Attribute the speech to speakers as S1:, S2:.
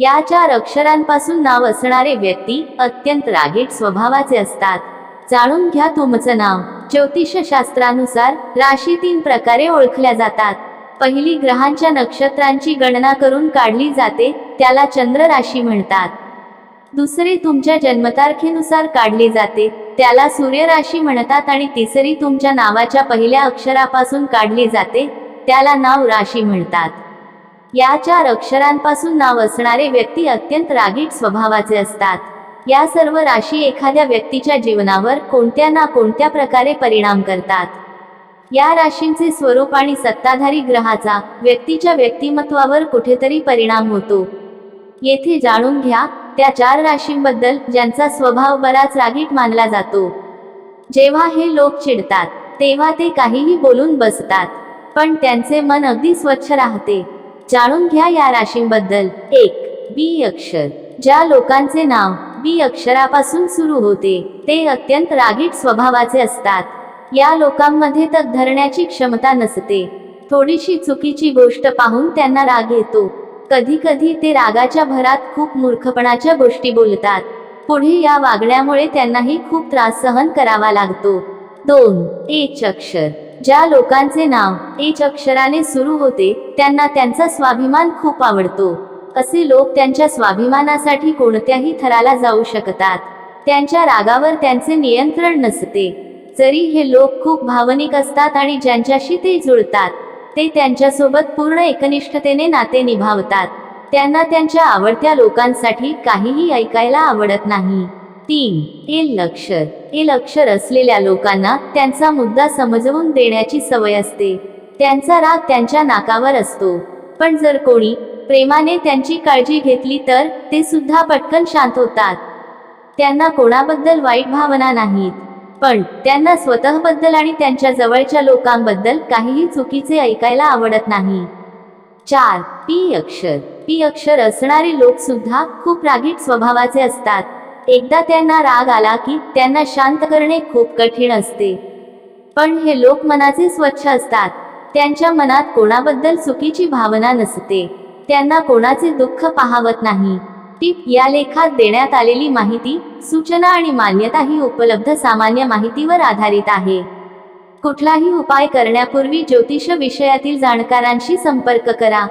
S1: या चार अक्षरांपासून नाव असणारे व्यक्ती अत्यंत रागीट स्वभावाचे असतात. जाणून घ्या तुमचं नाव. ज्योतिषशास्त्रानुसार राशी तीन प्रकारे ओळखल्या जातात. पहिली ग्रहांच्या नक्षत्रांची गणना करून काढली जाते त्याला चंद्र राशी म्हणतात. दुसरी तुमच्या जन्मतारखेनुसार काढली जाते त्याला सूर्य राशी म्हणतात आणि तिसरी तुमच्या नावाच्या पहिल्या अक्षरापासून काढली जाते त्याला नाव राशी म्हणतात. या चार अक्षरांपासून नाव असणारे व्यक्ती अत्यंत रागीट स्वभावाचे असतात. या सर्व राशी एखाद्या व्यक्तीच्या जीवनावर कोणत्या ना कोणत्या प्रकारे परिणाम करतात. या राशींचे स्वरूप आणि सत्ताधारी ग्रहाचा व्यक्तीच्या व्यक्तिमत्वावर कुठेतरी परिणाम होतो. येथे जाणून घ्या त्या चार राशींबद्दल ज्यांचा स्वभाव बराच रागीट मानला जातो. जेव्हा हे लोक चिडतात तेव्हा ते काहीही बोलून बसतात पण त्यांचे मन अगदी स्वच्छ राहते. जाणून घ्या या राशींबद्दल. एक बी अक्षर. ज्या लोकांचे नाव बी अक्षरापासून सुरू होते ते अत्यंत रागीट स्वभावाचे असतात. या लोकांमध्ये तग धरण्याची क्षमता नसते. थोडीशी चुकीची गोष्ट पाहून त्यांना राग येतो. कधी कधी ते रागाच्या भरात खूप मूर्खपणाच्या गोष्टी बोलतात. पुढे या वागण्यामुळे त्यांनाही खूप त्रास सहन करावा लागतो. दोन एच अक्षर. ज्या लोकांचे नाव एच अक्षराने सुरू होते त्यांना त्यांचा स्वाभिमान खूप आवडतो. असे लोक त्यांच्या स्वाभिमानासाठी कोणत्याही थराला जाऊ शकतात. त्यांच्या रागावर त्यांचे नियंत्रण नसते. जरी हे लोक खूप भावनिक असतात आणि ज्यांच्याशी ते जुळतात ते त्यांच्यासोबत पूर्ण एकनिष्ठतेने नाते निभावतात. त्यांना त्यांच्या आवडत्या लोकांसाठी काहीही ऐकायला आवडत नाही. तीन एल अक्षर एल अक्षर असलेल्या लोकांना त्यांचा मुद्दा समजवून देण्याची सवय असते. त्यांचा राग त्यांच्या नाकावर असतो. पण जर कोणी प्रेमाने त्यांची काळजी घेतली तर ते सुद्धा पटकन शांत होतात. त्यांना कोणाबद्दल वाईट भावना नाहीत. पण त्यांना स्वतःबद्दल आणि त्यांच्या जवळच्या लोकांबद्दल काहीही चुकीचे ऐकायला आवडत नाही. चार पी अक्षर. पी अक्षर असणारे लोक सुद्धा खूप रागीट स्वभावाचे असतात. एकदा त्यांना राग आला की त्यांना शांत करणे खूप कठीण असते. पण हे लोक मनाचे स्वच्छ असतात. त्यांच्या मनात कोणाबद्दल चुकीची भावना नसते. त्यांना कोणाचे दुःख पाहावत नाही. टिप या लेखात देण्यात आलेली माहिती सूचना आणि मान्यता ही उपलब्ध सामान्य माहितीवर आधारित आहे. कुठलाही उपाय करण्यापूर्वी ज्योतिष विषयातील जाणकारांशी संपर्क करा.